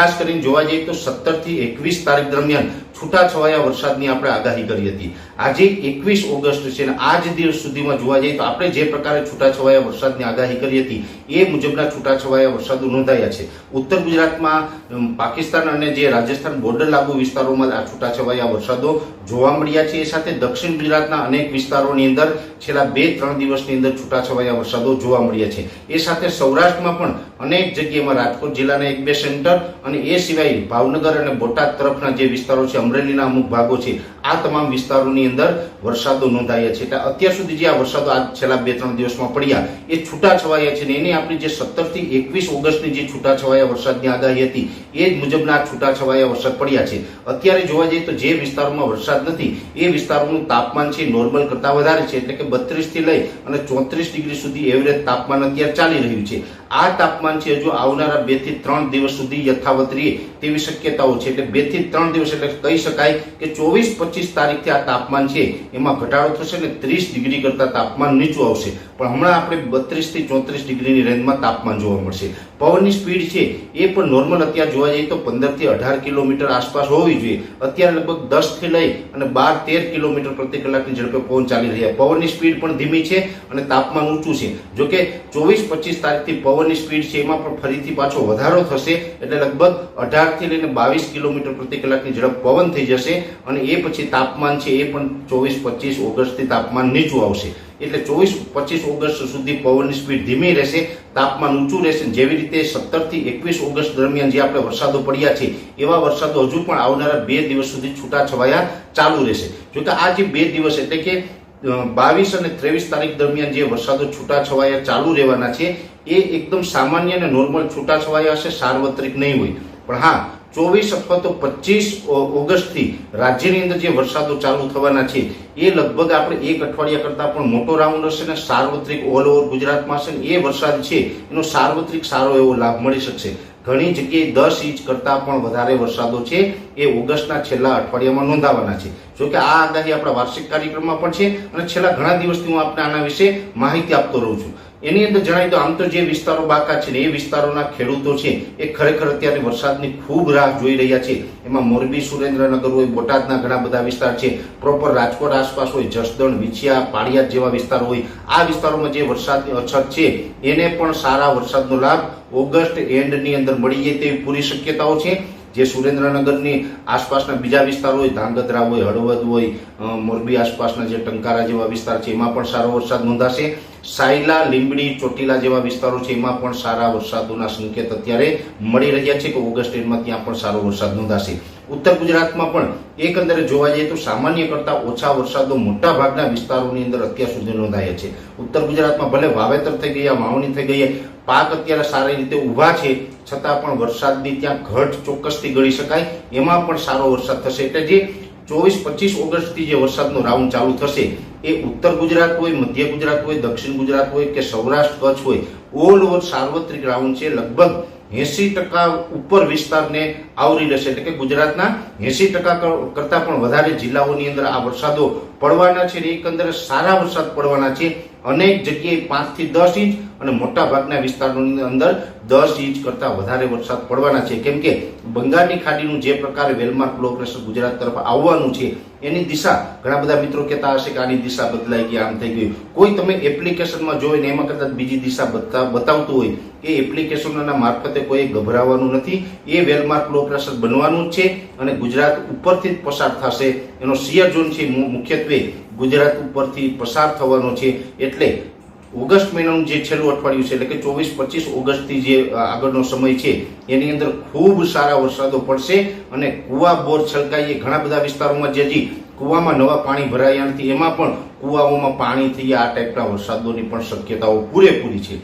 ખાસ કરીને જોવા જઈએ તો સત્તરથી એકવીસ તારીખ દરમિયાન છૂટાછવાયા વરસાદની આપણે આગાહી કરી હતી. આજે એકવીસ ઓગસ્ટ છે અને આજ દિવસ સુધીમાં જોવા જઈએ તો આપણે જે પ્રકારે છૂટાછવાયા વરસાદની આગાહી કરી હતી, એ મુજબના છૂટાછવાયા વરસાદો નોંધાયા છે. ઉત્તર ગુજરાતમાં પાકિસ્તાન અને જે રાજસ્થાન બોર્ડર લાગુ વિસ્તારોમાં આ છૂટાછવાયા વરસાદો જોવા મળ્યા છે. એ સાથે દક્ષિણ ગુજરાતના અનેક વિસ્તારોની અંદર છેલ્લા બે, ત્રણ દિવસની અંદર છૂટાછવાયા વરસાદો જોવા મળ્યા છે. એ સાથે સૌરાષ્ટ્રમાં પણ અનેક જગ્યામાં રાજકોટ જિલ્લાના એક બે સેન્ટર અને એ સિવાય ભાવનગર અને બોટાદ તરફના જે વિસ્તારો છે અમરેલીના અમુક ભાગો છે. આ તમામ વિસ્તારોની અંદર વરસાદો નોંધાયા છે એટલે અત્યાર સુધી જે આ વરસાદો આ છેલ્લા બે ત્રણ દિવસમાં પડ્યા, એ છૂટાછવાયા છે ને એની આપણી જે સત્તરથી એકવીસ ઓગસ્ટની જે છૂટાછવાયા વરસાદની આગાહી હતી, એ જ મુજબના આ છૂટાછવાયા વરસાદ પડ્યા છે. અત્યારે જોવા જઈએ તો જે વિસ્તારોમાં વરસાદ નથી, એ વિસ્તારોનું તાપમાન છે નોર્મલ કરતા વધારે છે, એટલે કે બત્રીસથી લઈ અને ચોત્રીસ ડિગ્રી સુધી એવરેજ તાપમાન અત્યારે ચાલી રહ્યું છે. આ તાપમાન છે હજુ આવનારા બેથી ત્રણ દિવસ સુધી યથાવત રહે તેવી શક્યતાઓ છે. એટલે બેથી ત્રણ દિવસ એટલે કહી શકાય કે ચોવીસ પચીસ તારીખથી આ તાપમાન છે. એમાં ઘટાડો થશે ને ત્રીસ ડિગ્રી કરતા તાપમાન નીચું આવશે. પણ હમણાં આપણે બત્રીસથી ચોત્રીસ ડિગ્રીની રેન્જમાં તાપમાન જોવા મળશે. પવનની સ્પીડ છે એ પણ નોર્મલ અત્યારે જોવા જઈએ તો પંદરથી અઢાર કિલોમીટર આસપાસ હોવી જોઈએ. અત્યારે લગભગ દસથી લઈ અને બાર, તેર કિલોમીટર પ્રતિ કલાકની ઝડપે પવન ચાલી રહ્યા. પવનની સ્પીડ પણ ધીમી છે અને તાપમાન ઊંચું છે. જોકે ચોવીસ, પચીસ તારીખથી પવનની સ્પીડ છે એમાં પણ ફરીથી પાછો વધારો થશે એટલે લગભગ અઢારથી લઈને બાવીસ કિલોમીટર પ્રતિ કલાકની ઝડપ પવન થઈ જશે અને એ પછી તાપમાન છે એ પણ ચોવીસ પચીસ ઓગસ્ટથી તાપમાન નીચું આવશે. એટલે ચોવીસ, પચીસ ઓગસ્ટ સુધી પવનની સ્પીડ ધીમી રહેશે, તાપમાન ઊંચું રહેશે. જેવી રીતે સત્તરથી એકવીસ ઓગસ્ટ દરમિયાન જે આપણે વરસાદો પડ્યા છે, એવા વરસાદો હજુ પણ આવનારા બે દિવસ સુધી છૂટાછવાયા ચાલુ રહેશે. જોકે આ જે બે દિવસ એટલે કે બાવીસ અને ત્રેવીસ તારીખ દરમિયાન જે વરસાદો છૂટાછવાયા ચાલુ રહેવાના છે, એ એકદમ સામાન્ય અને નોર્મલ છૂટાછવાયા હશે, સાર્વત્રિક નહીં હોય. પણ હા ચોવીસ અથવા તો પચીસ ઓગસ્ટથી રાજ્યની અંદર જે વરસાદો ચાલુ થવાના છે, એ લગભગ આપણે એક અઠવાડિયા કરતાં પણ મોટો રાઉન્ડ હશે ને સાર્વત્રિક ઓલ ઓવર ગુજરાતમાં હશે ને એ વરસાદ છે, એનો સાર્વત્રિક સારો એવો લાભ મળી શકશે. ઘણી જગ્યાએ દસ ઇંચ કરતાં પણ વધારે વરસાદો છે, એ ઓગસ્ટના છેલ્લા અઠવાડિયામાં નોંધાવાના છે. જોકે આ આગાહી આપણા વાર્ષિક કાર્યક્રમમાં પણ છે, અને છેલ્લા ઘણા દિવસથી હું આપને આના વિશે માહિતી આપતો રહું છું. એની અંદર જણાવી દો આમ તો જે વિસ્તારો બાકા છે એ વિસ્તારોના ખેડૂતો છે, એ ખરેખર અત્યારે વરસાદની ખૂબ રાહ જોઈ રહ્યા છે. એમાં મોરબી, સુરેન્દ્રનગર હોય, બોટાદના ઘણા બધા વિસ્તાર છે. પ્રોપર રાજકોટ આસપાસ હોય, જસદણ, વિછિયા પાળિયાદ જેવા વિસ્તારો હોય. આ વિસ્તારોમાં જે વરસાદની અછત છે, એને પણ સારા વરસાદનો લાભ ઓગસ્ટ એન્ડની અંદર મળી જાય તેવી પૂરી શક્યતાઓ છે. જે સુરેન્દ્રનગરની આસપાસના બીજા વિસ્તારો હોય, ધાંગધ્રા હોય, હળવદ હોય મોરબી આસપાસના જે ટંકારા જેવા વિસ્તાર છે, એમાં પણ સારો વરસાદ નોંધાશે. સાયલા, લીંબડી, ચોટીલા જેવા વિસ્તારો છે, એમાં પણ સારા વરસાદોના સંકેત અત્યારે મળી રહ્યા છે કે ઓગસ્ટ એન્ડમાં ત્યાં પણ સારો વરસાદ નોંધાશે. ઉત્તર ગુજરાતમાં પણ એકંદરે જોવા જઈએ તો સામાન્ય કરતા ઓછા વરસાદો મોટા ભાગના વિસ્તારોની અંદર અત્યાર સુધી નોંધાયા છે. ઉત્તર ગુજરાતમાં ભલે વાવેતર થઈ ગયા વાવણી થઈ ગઈ, પાક અત્યારે સારી રીતે ઊભા છે, છતાં પણ વરસાદની ત્યાં ઘટ ચોક્કસથી ગણી શકાય. એમાં પણ સારો વરસાદ થશે. એટલે જે ચોવીસ, પચીસ ઓગસ્ટથી જે વરસાદનો રાઉન્ડ ચાલુ થશે, એ ઉત્તર ગુજરાત હોય, મધ્ય ગુજરાત હોય, દક્ષિણ ગુજરાત હોય કે સૌરાષ્ટ્ર કચ્છ હોય ઓલ ઓવર સાર્વત્રિક રાઉન્ડ છે, લગભગ એસી ટકા ઉપર વિસ્તારને આવરી લેશે. એટલે કે ગુજરાતના એસી ટકા કરતાં પણ વધારે જિલ્લાઓની અંદર આ વરસાદો પડવાના છે એકંદરે સારા વરસાદ પડવાના છે. અનેક જગ્યાએ પાંચથી દસ ઇંચ અને મોટા ભાગના વિસ્તારોની અંદર દસ ઇંચ કરતાં વધારે વરસાદ પડવાના છે. કેમ કે બંગાળની ખાડીનું જે પ્રકારે વેલમાર્ક લો પ્રેશર ગુજરાત તરફ આવવાનું છે, એની દિશા ઘણા બધા મિત્રો કહેતા હશે કે આની દિશા બદલાઈ ગઈ, આમ થઈ ગયું. કોઈ તમે એપ્લિકેશનમાં જોઈને એમાં કદાચ બીજી દિશા બતા, બતાવતું હોય, એ એપ્લિકેશનોના મારફતે કોઈ ગભરાવાનું નથી. એ વેલમાર્ક લો પ્રેશર બનવાનું છે અને ગુજરાત ઉપરથી જ પસાર થશે. એનો સિયર ઝોન છે મુખ્યત્વે ગુજરાત ઉપરથી પસાર થવાનો છે. એટલે ઓગસ્ટ મહિનાનું જે છેલ્લું અઠવાડિયું છે, એટલે કે ચોવીસ, પચીસ ઓગસ્ટથી જે આગળનો સમય છે, એની અંદર ખૂબ સારા વરસાદો પડશે અને કુવા બોર છલકાઈએ ઘણા બધા વિસ્તારોમાં જે હજી કુવામાં નવા પાણી ભરાયા નથી, એમાં પણ કુવાઓમાં પાણી થઈ આ ટાઈપના વરસાદોની પણ શક્યતાઓ પૂરેપૂરી છે.